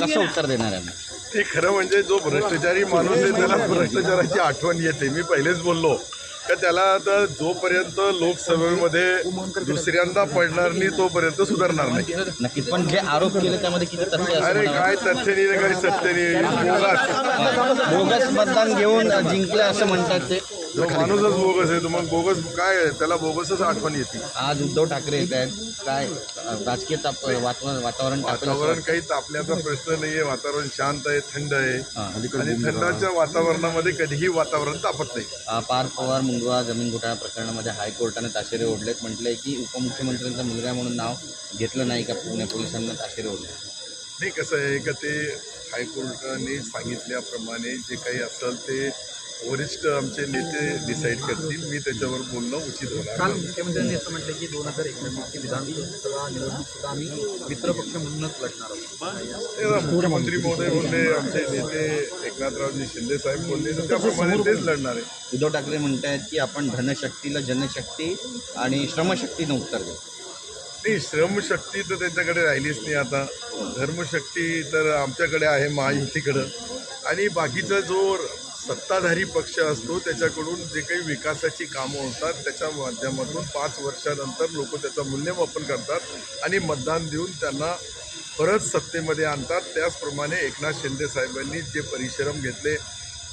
कसं उत्तर देणार आहे. ते खरं म्हणजे जो भ्रष्टाचारी माणूस आहे त्याला भ्रष्टाचाराची आठवण येते. मी पहिलेच बोललो का त्याला आता जोपर्यंत लोकसभेमध्ये दुसऱ्यांदा पडणार नाही तोपर्यंत सुधारणार नाही. नक्कीच पण जे आरोप केले त्यामध्ये किती तथ्य असं अरे? काय तथ्य नाही काही सत्य नाही. बोगस. मतदान घेऊन जिंकले असं म्हणतात ते. जो माणूसच बोगस आहे तो मग बोगस काय? त्याला बोगसच आठवण येते. आज उद्धव ठाकरे येत आहेत. काय राजकीय ताप वातावरण वातावरण तापेल असं वातावरण काही तापल्याचा प्रश्न नाहीये वातावरण शांत आहे थंड आहे. आणि थंडाच्या वातावरणामध्ये कधीही वातावरण तापत नाही. अं, पार्थ पवार मुंगवा जमीन घोटाळा प्रकरणामध्ये हायकोर्टाने ताशेरे ओढलेत. म्हटलंय की उपमुख्यमंत्र्यांचा मुलगा म्हणून नाव घेतलं नाही का? पुणे पोलिसांना ताशेरे ओढले. नाही कसं आहे का ते हायकोर्टाने सांगितल्याप्रमाणे जे काही असेल ते वरिष्ठ आमचे नेते डिसाईड करतील. मी त्याच्यावर बोलणं उचित होणार काल. मुख्यमंत्र्यांनी असं म्हटलं की दोन हजार एकोणीसची विधानसभा निवडणूक सुद्धा आम्ही मित्रपक्ष म्हणूनच लढणार आहोत. मुख्यमंत्री महोदय बोलले आमचे नेते एकनाथरावजी शिंदे साहेब बोलले तर त्याप्रमाणे तेच लढणार आहे. उद्धव ठाकरे म्हणतायत की आपण धनशक्तीला जनशक्ती आणि श्रमशक्तीनं उत्तर देऊ. नाही श्रमशक्ती तर त्यांच्याकडे राहिलीच नाही आता. धर्मशक्ती तर आमच्याकडे आहे महायुतीकडं. आणि बाकीचा जो सत्ताधारी पक्ष असतो त्याच्याकडून जे काही विकासाची कामं होतात त्याच्या माध्यमातून पाच वर्षानंतर लोक त्याचं मूल्यमापन करतात आणि मतदान देऊन त्यांना परत सत्तेमध्ये आणतात. त्याचप्रमाणे एकनाथ शिंदे साहेबांनी जे परिश्रम घेतले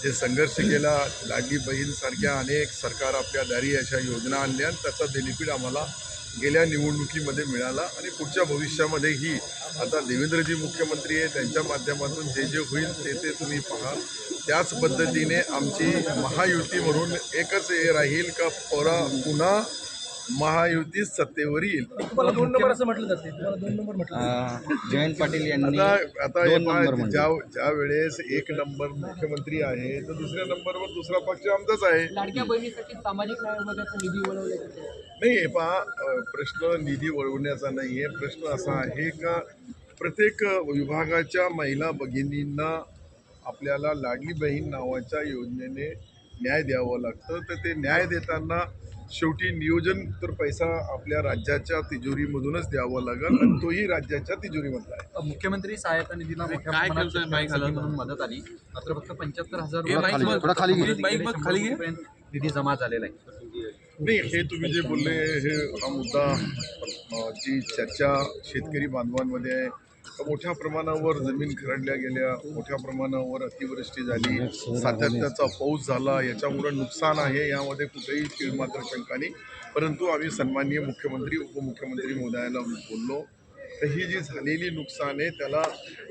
जे संघर्ष केला लाडली बहीणसारख्या अनेक सरकार आपल्या दारी अशा योजना आणल्या आणि त्याचा बेनिफिट आम्हाला गेल्या निवडणुकीमध्ये मिळाला आणि पुढच्या भविष्यामध्येही आता देवेंद्रजी मुख्यमंत्री आहे त्यांच्या माध्यमातून जे जे होईल ते ते तुम्ही पहा. त्याच पद्धतीने आमची महायुती म्हणून एकच हे राहील का परा पुन्हा महायुती सत्तेवर येईल. तुम्हाला दोन नंबर असं म्हटलं जाते. तुम्हाला दोन नंबर म्हटलं अं, जयंत पाटील यांनी आता आता दोन पहा, नंबर म्हणजे ज्या ज्या वेळेस एक नंबर मुख्यमंत्री आहे तर दुसऱ्या नंबरवर दुसरा पक्ष आमचाच आहे. लाडक्या बहिणीसाठी सामाजिक न्याय विभागाचा निधी वळवला नाही हे पहा अ, प्रश्न निधी वळवण्याचा नाही आहे प्रश्न असा आहे का प्रत्येक विभागाच्या महिला भगिनींना आपल्याला लाडली बहीण नावाच्या योजनेने न्याय द्यावं लागतं. तर ते न्याय देताना शेवटी नियोजन तर पैसा आपल्या राज्याच्या तिजोरीमधूनच द्यावा लागेल आणि तोही राज्याच्या तिजोरीमधला आहे. मुख्यमंत्री सहायता निधीला मोठ्या प्रमाणात शेतकऱ्यांसाठी म्हणून मदत आली. मात्र फक्त पंच्याहत्तर हजार रुपये निधी जमा झालेला आहे नाही हे तुम्ही जे बोलले हे हा मुद्दा जी चर्चा शेतकरी बांधवांमध्ये आहे मोठ्या प्रमाणावर जमीन खरडल्या गेल्या मोठ्या प्रमाणावर अतिवृष्टी झाली सातत्याचा पाऊस झाला याच्यामुळे नुकसान आहे यामध्ये कुठेही तीळमात्र शंका नाही. परंतु आम्ही सन्माननीय मुख्यमंत्री उपमुख्यमंत्री महोदयाला बोललो तर ही जी झालेली नुकसान आहे त्याला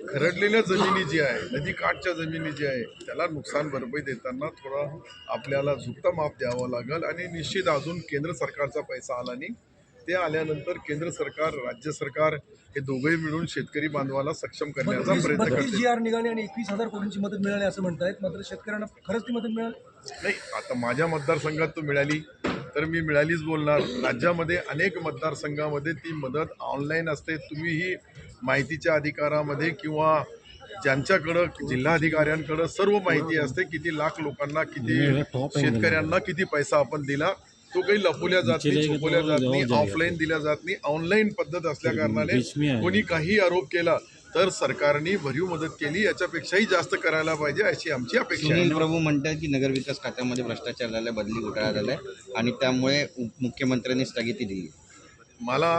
खरडलेल्या जमिनी जी आहे नदी काठच्या जमिनी जी आहे त्याला नुकसान भरपाई देताना थोडा आपल्याला झुकता माप द्यावा लागेल आणि निश्चित अजून केंद्र सरकारचा पैसा आला नाही. ते आल्यानंतर केंद्र सरकार राज्य सरकार हे दोघंही मिळून शेतकरी बांधवाला सक्षम करण्याचा प्रयत्न करते जी आर निघाले आणि एकवीस हजार कोटींची मदत मिळाली असं म्हणतायत. मात्र शेतकऱ्यांना खरंच ती मदत मिळाली? नाही आता माझ्या मतदारसंघात तो मिळाली. तर मी मिळालीच बोलणार. राज्यामध्ये अनेक मतदारसंघामध्ये ती मदत ऑनलाईन असते. तुम्हीही माहितीच्या अधिकारामध्ये किंवा ज्यांच्याकडं जिल्हाधिकाऱ्यांकडं सर्व माहिती असते किती लाख लोकांना किती शेतकऱ्यांना किती पैसा आपण दिला. तो काही लपवल्या जात नाही छुपवल्या जात नाही ऑफलाईन दिल्या जात नाही ऑनलाईन पद्धत असल्या कारणाने कोणी काही आरोप केला तर सरकारने भरीव मदत केली याच्यापेक्षाही जास्त करायला पाहिजे अशी आमची अपेक्षा आहे. सुनील प्रभू म्हणतात की नगरविकास खात्यामध्ये भ्रष्टाचार झालाय बदली घोटाळा झालाय आणि त्यामुळे मुख्यमंत्र्यांनी स्थगिती दिली. मला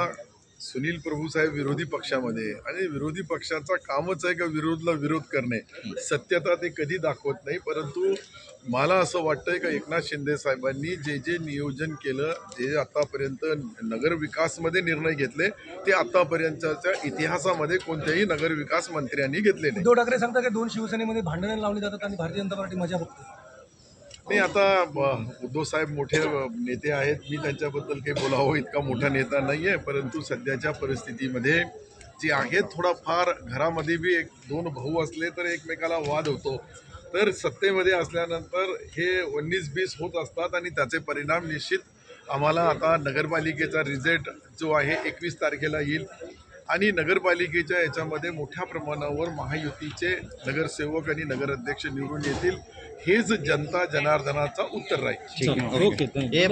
सुनील प्रभू साहेब विरोधी पक्षामध्ये आणि विरोधी पक्षाचा कामच आहे का विरोधला विरोध करणे? सत्यता ते कधी दाखवत नाही परंतु मला असं वाटतंय का एकनाथ शिंदे साहेबांनी जे जे नियोजन केलं जे आतापर्यंत नगरविकासमध्ये निर्णय घेतले ते आतापर्यंतच्या इतिहासामध्ये कोणत्याही नगर विकास मंत्र्यांनी घेतले नाही. उद्धव ठाकरे सांगतात की दोन शिवसेनेमध्ये भांडणं लावली जातात आणि भारतीय जनता पार्टी मजा बघते. नाही आता ब- उद्धव साहेब मोठे नेते आहेत. मी त्यांच्याबद्दल काही बोलावं इतका मोठा नेता नाही आहे परंतु सध्याच्या परिस्थितीमध्ये जी आहेत थोडाफार घरामध्ये बी एक दोन भाऊ असले तर एकमेकाला वाद होतो. तर सत्तेमध्ये असल्यानंतर हे उन्नीस बीस होत असतात आणि त्याचे परिणाम निश्चित आम्हाला आता नगरपालिकेचा रिझल्ट जो आहे एकवीस तारखेला येईल. आणि नगरपालिकेच्या याच्यामध्ये मोठ्या प्रमाणावर महायुतीचे नगरसेवक आणि नगराध्यक्ष निवडून येतील. हेच जनता जनार्दनाचा उत्तर राहील. हे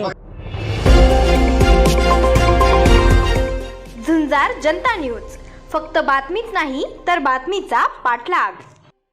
गुंजार जनता न्यूज. फक्त बातमीच नाही तर बातमीचा पाठलाग.